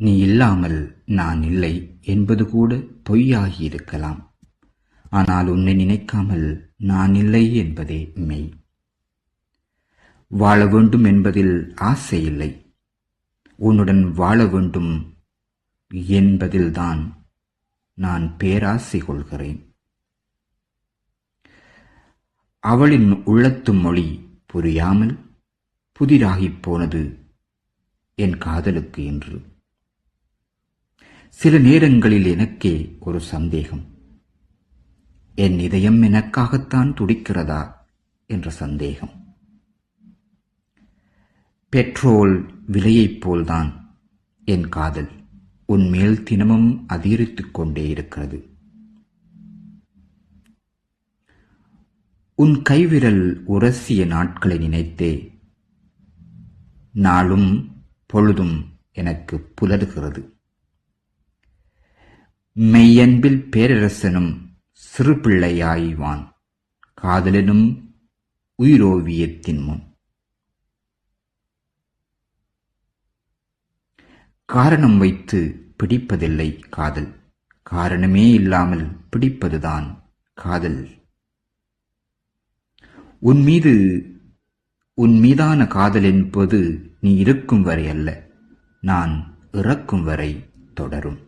நீ இல்லாமல் நான் இல்லை என்பது கூட பொய்யாகியிருக்கலாம். ஆனால் உன்னை நினைக்காமல் நான் இல்லை என்பதே மெய். வாழ வேண்டும் என்பதில் ஆசை இல்லை. உன்னுடன் வாழ வேண்டும் என்பதில்தான் நான் பேராசை கொள்கிறேன். அவளின் உள்ளத்து மொழி புரியாமல் புதிராகிப் போனது என் காதலுக்கு என்று. சில நேரங்களில் எனக்கே ஒரு சந்தேகம். என் இதயம் எனக்காகத்தான் துடிக்கிறதா என்ற சந்தேகம். பெட்ரோல் விலையைப் போல்தான் என் காதல். உன்மேல் தினமும் அதிகரித்துக் கொண்டே இருக்கிறது. உன் கைவிரல் உரசிய நாட்களை நினைத்தே நாளும் பொழுதும் எனக்கு புலருகிறது. மெய்யன்பில் பேரரசனும் சிறு பிள்ளையாய்வான் காதலனும் உயிரோவியத்தின் முன் காரணம் வைத்து பிடிப்பதில்லை காதல். காரணமே இல்லாமல் பிடிப்பதுதான் காதல். உன் மீது உன் மீதான காதல் என்பது நீ இருக்கும் வரை அல்ல. நான் இறக்கும் வரை தொடரும்.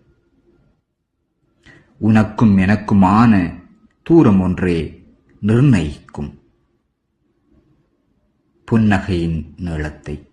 உனக்கும் எனக்குமான தூரம் ஒன்றே நிர்ணயிக்கும். புன்னகையின் நீளத்தை.